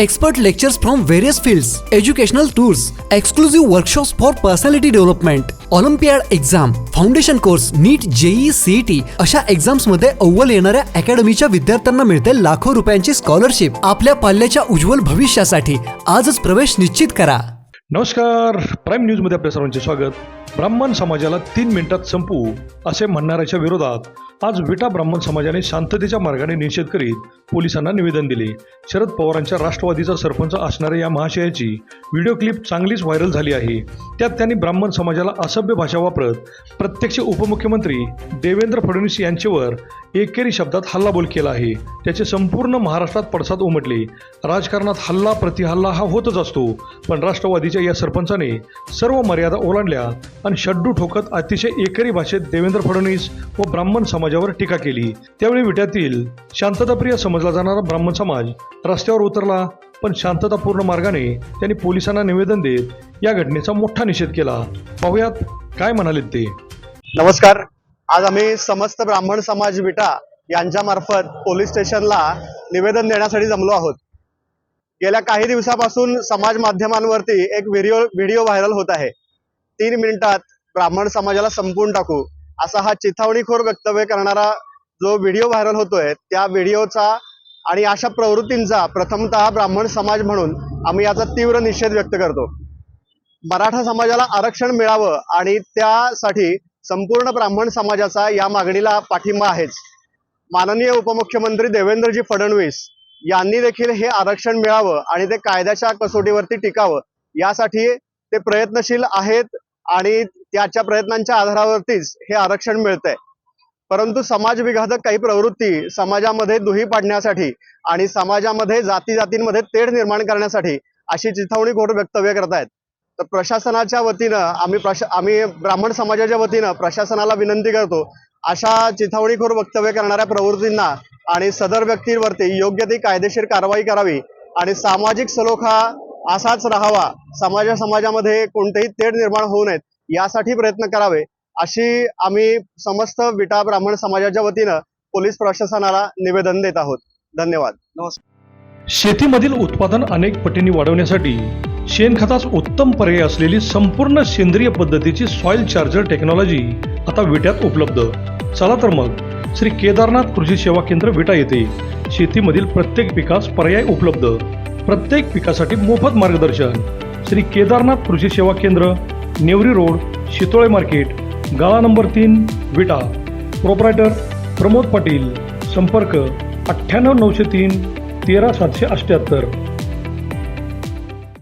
Expert lectures from various fields, educational tours, exclusive workshops for personality development, Olympiad exam foundation course NEET JEE CET अशा एक्झाम्समध्ये अव्वल येणाऱ्या अकॅडमीच्या विद्यार्थ्यांना मिळते लाखो रुपयांची स्कॉलरशिप आपल्या पाल्याच्या उज्ज्वल भविष्यासाठी आजच प्रवेश निश्चित करा. नमस्कार. प्राईम न्यूजमध्ये आपल्या सर्वांचे स्वागत. ब्राह्मण समाजाला तीन मिनिटात संपू असे म्हणणाऱ्याच्या विरोधात आज विटा ब्राह्मण समाजाने शांततेच्या मार्गाने निषेध करीत पोलिसांना निवेदन दिले. शरद पवारांच्या राष्ट्रवादीचा सरपंच असणाऱ्या या महाशयाची व्हिडिओ क्लिप चांगलीच व्हायरल झाली आहे. त्यात त्यांनी ब्राह्मण समाजाला असभ्य भाषा वापरत प्रत्यक्ष उपमुख्यमंत्री देवेंद्र फडणवीस यांच्यावर एकेरी शब्दात हल्लाबोल केला आहे. त्याचे संपूर्ण महाराष्ट्रात पडसाद उमटले. राजकारणात हल्ला प्रतिहल्ला हा होतच असतो. पण राष्ट्रवादीच्या या सरपंचाने सर्व मर्यादा ओलांडल्या आणि शड्डू ठोकत अतिशय एकेरी भाषेत देवेंद्र फडणवीस व ब्राह्मण समाजावर टीका केली. त्यावेळी विट्यातील शांतताप्रिय समजला जाणारा ब्राह्मण समाज रस्त्यावर उतरला पण शांततापूर्ण मार्गाने त्यांनी पोलिसांना निवेदन देत या घटनेचा मोठा निषेध केला. पाहुयात काय म्हणाले ते. नमस्कार. आज आम्ही समस्त ब्राह्मण समाज विटा यांच्या मार्फत पोलीस स्टेशनला निवेदन देण्यासाठी जमलो आहोत. गेल्या काही दिवसापासून समाज माध्यमांवरती एक व्हिडिओ व्हिडिओ व्हायरल होत आहे. तीन मिनिटात ब्राह्मण समाजाला संपवून टाकू असा हा चिथावणीखोर वक्तव्य करणारा जो व्हिडिओ व्हायरल होतोय त्या व्हिडिओचा आणि अशा प्रवृत्तींचा प्रथमतः ब्राह्मण समाज म्हणून आम्ही याचा तीव्र निषेध व्यक्त करतो. मराठा समाजाला आरक्षण मिळावं आणि त्यासाठी संपूर्ण ब्राह्मण समाजाचा या मागणीला पाठिंबा आहेच. माननीय उपमुख्यमंत्री देवेंद्रजी फडणवीस यांनी देखील हे आरक्षण मिळावं आणि ते कायद्याच्या कसोटीवरती टिकावं यासाठी ते प्रयत्नशील आहेत आणि त्याच्या प्रयत्नांच्या आधारावरतीच हे आरक्षण मिळतंय. परंतु समाज विघातक काही प्रवृत्ती समाजामध्ये दुही पाडण्यासाठी आणि समाजामध्ये जाती जातींमध्ये तेढ निर्माण करण्यासाठी अशी चिथावणीखोर वक्तव्य करतायत. तर प्रशासनाच्या वतीनं आम्ही प्रशा आम्ही ब्राह्मण समाजाच्या वतीनं प्रशासनाला विनंती करतो अशा चिथावणीखोर वक्तव्य करणाऱ्या प्रवृत्तींना आणि सदर व्यक्तींवरती योग्य ती कायदेशीर कारवाई करावी आणि सामाजिक सलोखा असाच राहावा समाजा समाजामध्ये कोणतेही तेढ निर्माण होऊ नयेत यासाठी प्रयत्न करावे अशी आम्ही समस्त विटा ब्राह्मण समाजाच्या वतीनं पोलीस प्रशासनाला निवेदन देत आहोत. धन्यवाद. नमस्कार शेतीमधील उत्पादन अनेक पटींनी वाढवण्यासाठी शेणखतास उत्तम पर्याय असलेली संपूर्ण सेंद्रिय पद्धतीची सॉइल चार्जर टेक्नॉलॉजी आता विट्यात उपलब्ध. चला तर मग श्री केदारनाथ कृषी सेवा केंद्र विटा येथे शेतीमधील प्रत्येक पिकास पर्याय उपलब्ध. प्रत्येक पिकासाठी मोफत मार्गदर्शन. श्री केदारनाथ कृषी सेवा केंद्र नेवरी रोड शितोळे मार्केट. गाळा नंबर तीन विटा. प्रोप्रायटर प्रमोद पाटील. संपर्क अठ्ठ्याण्णव नऊशे तीन तेरा सातशे अठ्ठ्याहत्तर.